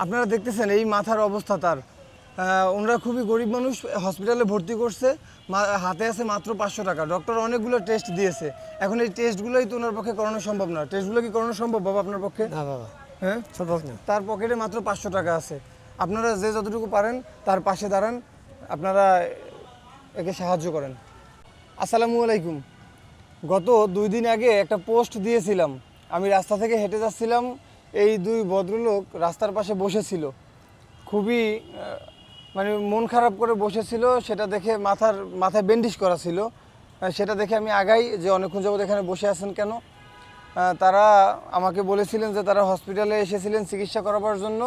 আপনারা দেখতেছেন এই মাথার অবস্থা তার। ওনারা খুবই গরিব মানুষ হসপিটালে ভর্তি করছে মা- হাতে আছে মাত্র পাঁচশো টাকা। ডক্টর অনেকগুলো টেস্ট দিয়েছে। এখন এই টেস্টগুলোই তো ওনার পক্ষে করানো সম্ভব না। টেস্টগুলো কি করানো সম্ভব বাবা আপনার পক্ষে? না বাবা হ্যাঁ? সম্ভব না। তার পকেটে মাত্র পাঁচশো টাকা আছে। আপনারা যে যতটুকু পারেন তার পাশে দাঁড়ান। আপনারা একে সাহায্য করেন। আসসালামু আলাইকুম। গত দুই দিন আগে একটা পোস্ট দিয়েছিলাম। আমি রাস্তা থেকে হেঁটে যাচ্ছিলাম। এই দুই ভদ্রলোক রাস্তার পাশে বসেছিল। খুবই মানে মন খারাপ করে বসেছিল, সেটা দেখে মাথার, মাথায় ব্যান্ডিজ করা ছিল। সেটা দেখে আমি আগাই যে অনেকক্ষণ যাবত এখানে বসে আছেন কেন? তারা আমাকে বলেছিলেন যে তারা হসপিটালে এসেছিলেন চিকিৎসা করাবার জন্য।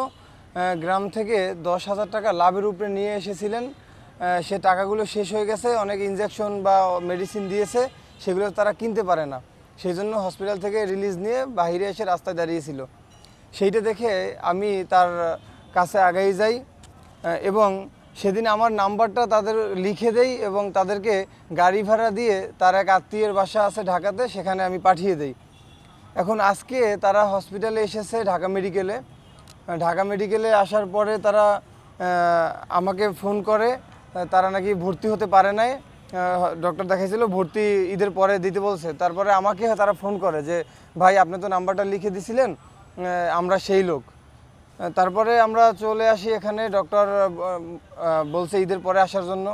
গ্রাম থেকে দশ হাজার টাকা লাভের উপরে নিয়ে এসেছিলেন। সে টাকাগুলো শেষ হয়ে গেছে, অনেক ইনজেকশন বা মেডিসিন দিয়েছে, সেগুলো তারা কিনতে পারে না। সেই জন্য হসপিটাল থেকে রিলিজ নিয়ে বাইরে এসে রাস্তায় দাঁড়িয়েছিল। সেইটা দেখে আমি তার কাছে আগাই যাই এবং সেদিন আমার নাম্বারটা তাদের লিখে দেই এবং তাদেরকে গাড়ি ভাড়া দিয়ে তার এক আত্মীয়ের বাসা আছে ঢাকাতে, সেখানে আমি পাঠিয়ে দেই। এখন আজকে তারা হসপিটালে এসেছে ঢাকা মেডিকেলে। ঢাকা মেডিকেলে আসার পরে তারা আমাকে ফোন করে তারা নাকি ভর্তি হতে পারে নাই। ডক্টর দেখাইছিল ভর্তি ঈদের পরে দিতে বলছে। তারপরে আমাকে তারা ফোন করে যে, ভাই, আপনি তো নাম্বারটা লিখে দিছিলেন আমরা সেই লোক। তারপরে আমরা চলে আসি এখানে ডক্টর বলছে ঈদের পরে আসার জন্য।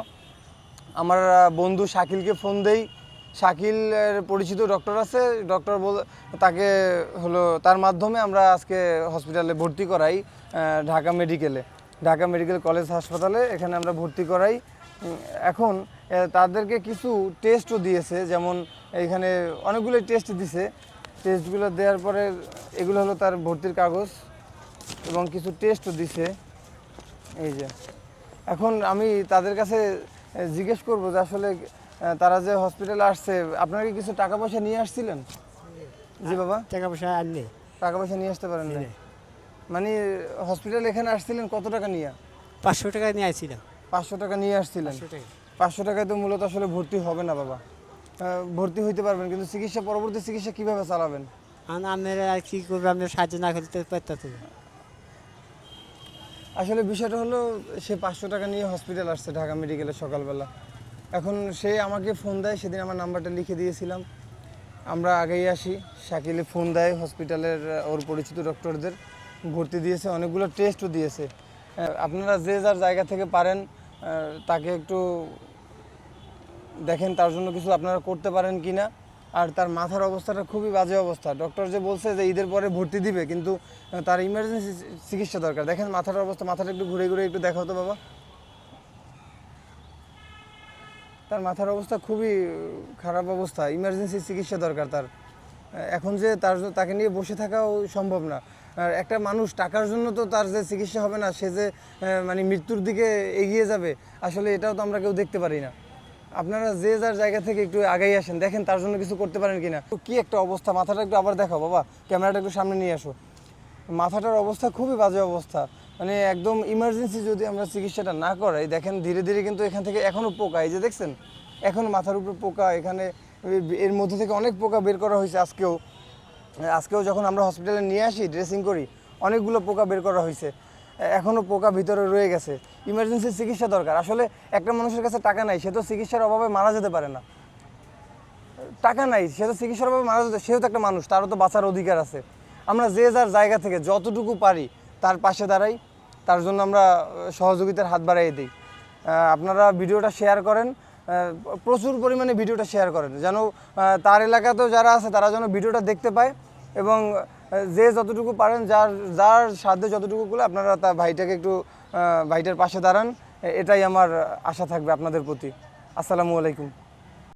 আমার বন্ধু শাকিলকে ফোন দেই। শাকিলের পরিচিত ডক্টর আছে। ডক্টর বল, তাকে হলো, তার মাধ্যমে আমরা আজকে হসপিটালে ভর্তি করাই ঢাকা মেডিকেলে। ঢাকা মেডিকেল কলেজ হাসপাতালে এখানে আমরা ভর্তি করাই। এখন তাদেরকে কিছু টেস্টও দিয়েছে। যেমন এখানে অনেকগুলো টেস্ট দিছে। টেস্টগুলো দেওয়ার পরে এগুলো হলো তার ভর্তির কাগজ এবং কিছু টেস্টও দিছে। এই যে। এখন আমি তাদের কাছে জিজ্ঞেস করব যে আসলে তারা যে হসপিটালে আসছে আপনারা কি কিছু টাকা পয়সা নিয়ে আসছিলেন? জি বাবা। টাকা পয়সা আনলে টাকা পয়সা নিয়ে আসতে পারেন না মানে হসপিটাল এখানে আসছিলেন কত টাকা নিয়ে? পাঁচশো টাকা নিয়ে আসছিলাম। পাঁচশো টাকা নিয়ে আসছিলেন। পাঁচশো টাকায় তো মূলত আসলে ভর্তি হবে না বাবা। ভর্তি হইতে পারবেন কিন্তু চিকিৎসা পরবর্তী চিকিৎসা কীভাবে চালাবেন? আমরা আর কি করব আমরা সাহায্য না করতে পারতাম আসলে বিষয়টা হলো সে পাঁচশো টাকা নিয়ে হসপিটাল আসছে ঢাকা মেডিকেলে সকালবেলা। এখন সে আমাকে ফোন দেয় সেদিন আমার নাম্বারটা লিখে দিয়েছিলাম। আমরা আগেই আসি শাকিলে ফোন দেয় হসপিটালের ওর পরিচিত ডক্টরদের ভর্তি দিয়েছে অনেকগুলো টেস্টও দিয়েছে। আপনারা যে যার জায়গা থেকে পারেন তাকে একটু দেখেন তার জন্য কিছু আপনারা করতে পারেন কি না আর তার মাথার অবস্থাটা খুবই বাজে অবস্থা। ডক্টর যে বলছে যে ঈদের পরে ভর্তি দিবে, কিন্তু তার ইমার্জেন্সি চিকিৎসা দরকার। দেখেন মাথার অবস্থা, মাথাটা একটু ঘুরে ঘুরে একটু দেখাও তো বাবা। তার মাথার অবস্থা খুবই খারাপ অবস্থা। ইমার্জেন্সি চিকিৎসা দরকার তার। এখন যে তার তাকে নিয়ে বসে থাকাও সম্ভব না। আর একটা মানুষ টাকার জন্য তো তার যে চিকিৎসা হবে না, সে যে মানে মৃত্যুর দিকে এগিয়ে যাবে, আসলে এটাও তো আমরা কেউ দেখতে পারি না। আপনারা যে যার জায়গা থেকে একটু আগাই আসেন, দেখেন তার জন্য কিছু করতে পারেন কিনা। কি একটা অবস্থা? মাথাটা একটু আবার দেখাও, বাবা। ক্যামেরাটা একটু সামনে নিয়ে আসো। মাথাটার অবস্থা খুবই বাজে অবস্থা। মানে একদম ইমার্জেন্সি যদি আমরা চিকিৎসাটা না করাই, দেখেন ধীরে ধীরে কিন্তু এখান থেকে এখনও পোকা। এই যে দেখছেন, এখন মাথার উপরে পোকা, এখানে এর মধ্যে থেকে অনেক পোকা বের করা হয়েছে আজকেও। আজকেও যখন আমরা হসপিটালে নিয়ে আসি ড্রেসিং করি, অনেকগুলো পোকা বের করা হয়েছে। এখনও পোকা ভিতরে রয়ে গেছে। ইমার্জেন্সি চিকিৎসা দরকার। আসলে একটা মানুষের কাছে টাকা নাই, সে তো চিকিৎসার অভাবে মারা যেতে পারে না। টাকা নাই, সে তো চিকিৎসার অভাবে মারা যেতে সেও তো একটা মানুষ, তারও তো বাঁচার অধিকার আছে। আমরা যে যার জায়গা থেকে যতটুকু পারি, তার পাশে দাঁড়াই, তার জন্য আমরা সহযোগিতার হাত বাড়াই দিই। আপনারা ভিডিওটা শেয়ার করেন প্রচুর পরিমাণে ভিডিওটা শেয়ার করেন, যেন তার এলাকাতেও যারা আছে, তারা যেন ভিডিওটা দেখতে পায় এবং যে যতটুকু পারেন, যার যার সাধ্য যতটুকু করলে আপনারা তা ভাইটাকে একটু ভাইটার পাশে দাঁড়ান। এটাই আমার আশা থাকবে আপনাদের প্রতি। আসসালামু আলাইকুম।